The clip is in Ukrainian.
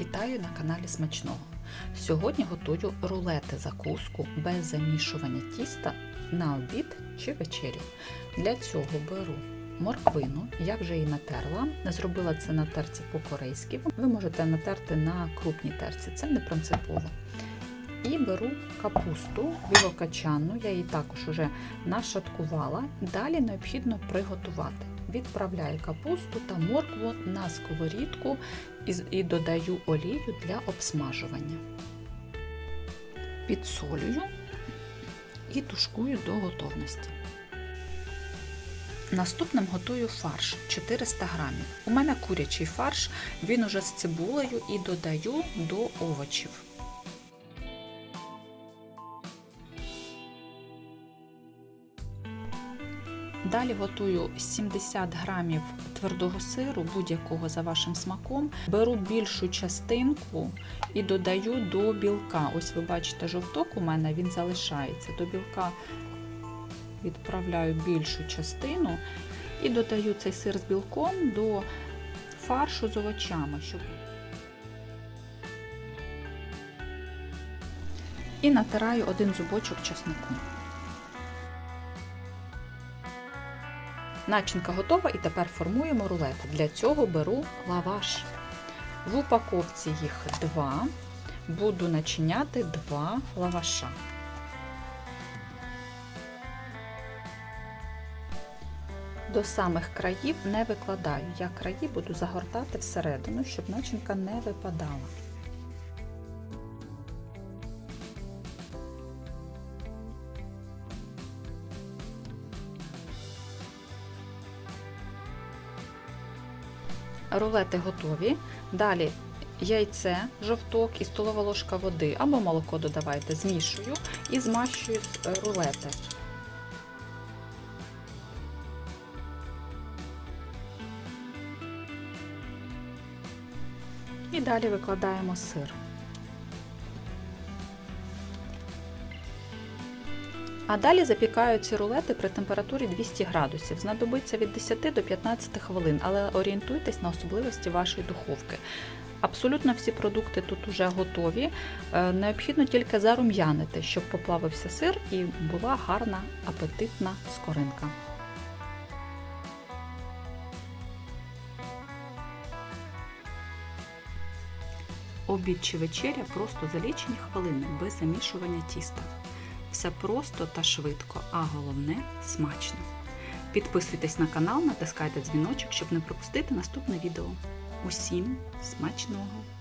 Вітаю на каналі Смачного. Сьогодні готую рулети закуску без замішування тіста на обід чи вечерю. Для цього беру морквину, я вже її натерла. Зробила це на терці по-корейськи. Ви можете натерти на крупній терці, це не принципово. І беру капусту білокачанну, я її також вже нашаткувала. Далі необхідно приготувати. Відправляю капусту та моркву на сковорідку і додаю олію для обсмажування. Підсолюю і тушкую до готовності. Наступним готую фарш 400 грамів. У мене курячий фарш, він уже з цибулею і додаю до овочів. Далі готую 70 грамів твердого сиру, будь-якого за вашим смаком. Беру більшу частинку і додаю до білка. Ось ви бачите, жовток у мене він залишається. До білка відправляю більшу частину і додаю цей сир з білком до фаршу з овочами. Щоб... І натираю один зубочок чеснику. Начинка готова і тепер формуємо рулети. Для цього беру лаваш. В упаковці їх два. Буду начиняти два лаваша. До самих країв не викладаю. Я краї буду загортати всередину, щоб начинка не випадала. Рулети готові. Далі яйце, жовток і столова ложка води або молоко додавайте, змішую і змащую рулети. І далі викладаємо сир. А далі запікаю ці рулети при температурі 200 градусів. Знадобиться від 10 до 15 хвилин, але орієнтуйтесь на особливості вашої духовки. Абсолютно всі продукти тут вже готові. Необхідно тільки зарум'янити, щоб поплавився сир і була гарна апетитна скоринка. Обід чи вечеря просто за лічені хвилини без замішування тіста. Все просто та швидко, а головне смачно. Підписуйтесь на канал, натискайте дзвіночок, щоб не пропустити наступне відео. Усім смачного!